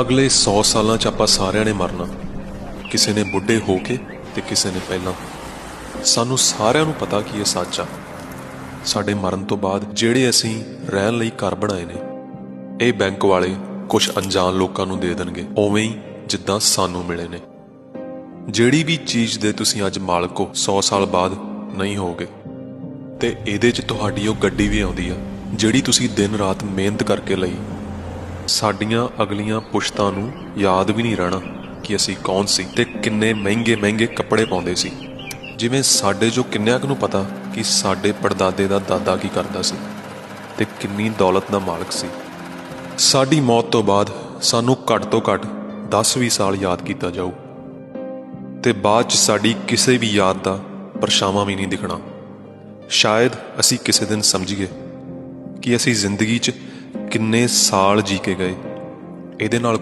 ਅਗਲੇ 100 ਸਾਲਾਂ 'ਚ ਆਪਾਂ ਸਾਰਿਆਂ ਨੇ ਮਰਨਾ। ਕਿਸੇ ਨੇ ਬੁੱਢੇ ਹੋ ਕੇ ਤੇ ਕਿਸੇ ਨੇ ਪਹਿਲਾਂ। ਸਾਨੂੰ ਸਾਰਿਆਂ ਨੂੰ ਪਤਾ ਕਿ ਇਹ ਸੱਚ ਆ। ਸਾਡੇ ਮਰਨ ਤੋਂ ਬਾਅਦ ਜਿਹੜੇ ਅਸੀਂ ਰਹਿਣ ਲਈ ਘਰ ਬਣਾਏ ਨੇ, ਇਹ ਬੈਂਕ ਵਾਲੇ ਕੁਝ ਅਣਜਾਣ ਲੋਕਾਂ ਨੂੰ ਦੇ ਦੇਣਗੇ। ਉਵੇਂ ਹੀ ਜਿੱਦਾਂ ਸਾਨੂੰ ਮਿਲੇ ਨੇ। ਜਿਹੜੀ ਵੀ ਚੀਜ਼ ਦੇ ਤੁਸੀਂ ਅੱਜ ਮਾਲਕ ਹੋ 100 ਸਾਲ ਬਾਅਦ ਨਹੀਂ ਹੋਗੇ ਤੇ ਇਹਦੇ 'ਚ ਤੁਹਾਡੀ ਉਹ ਗੱਡੀ ਵੀ ਆਉਂਦੀ ਆ, ਜਿਹੜੀ ਤੁਸੀਂ ਦਿਨ ਰਾਤ ਮਿਹਨਤ ਕਰਕੇ ਲਈ। ਸਾਡੀਆਂ ਅਗਲੀਆਂ ਪੁਸ਼ਤਾਂ ਨੂੰ ਯਾਦ ਵੀ ਨਹੀਂ ਰਹਿਣਾ ਕਿ ਅਸੀਂ ਕੌਣ ਸੀ ਤੇ ਕਿੰਨੇ ਮਹਿੰਗੇ ਮਹਿੰਗੇ ਕੱਪੜੇ ਪਾਉਂਦੇ ਸੀ। ਜਿਵੇਂ ਸਾਡੇ ਜੋ ਕਿੰਨਿਆਂ ਕੁ ਨੂੰ ਪਤਾ ਕਿ ਸਾਡੇ ਪੜਦਾਦੇ ਦਾ ਦਾਦਾ ਕੀ ਕਰਦਾ ਸੀ ਤੇ ਕਿੰਨੀ ਦੌਲਤ ਦਾ ਮਾਲਕ ਸੀ। ਸਾਡੀ ਮੌਤ ਤੋਂ ਬਾਅਦ ਸਾਨੂੰ ਘੱਟ ਤੋਂ ਘੱਟ 10-20 ਸਾਲ ਯਾਦ ਕੀਤਾ ਜਾਊ। ਤੇ ਬਾਅਦ ਚ ਸਾਡੀ ਕਿਸੇ ਵੀ ਯਾਦ ਦਾ ਪਰਛਾਵਾਂ ਵੀ ਨਹੀਂ ਦਿਖਣਾ। ਸ਼ਾਇਦ ਅਸੀਂ ਕਿਸੇ ਦਿਨ ਸਮਝੀਏ ਕਿ ਅਸੀਂ ਜ਼ਿੰਦਗੀ 'ਚ ਕਿੰਨੇ ਸਾਲ ਜੀ ਕੇ ਗਏ? ਇਹਦੇ ਨਾਲ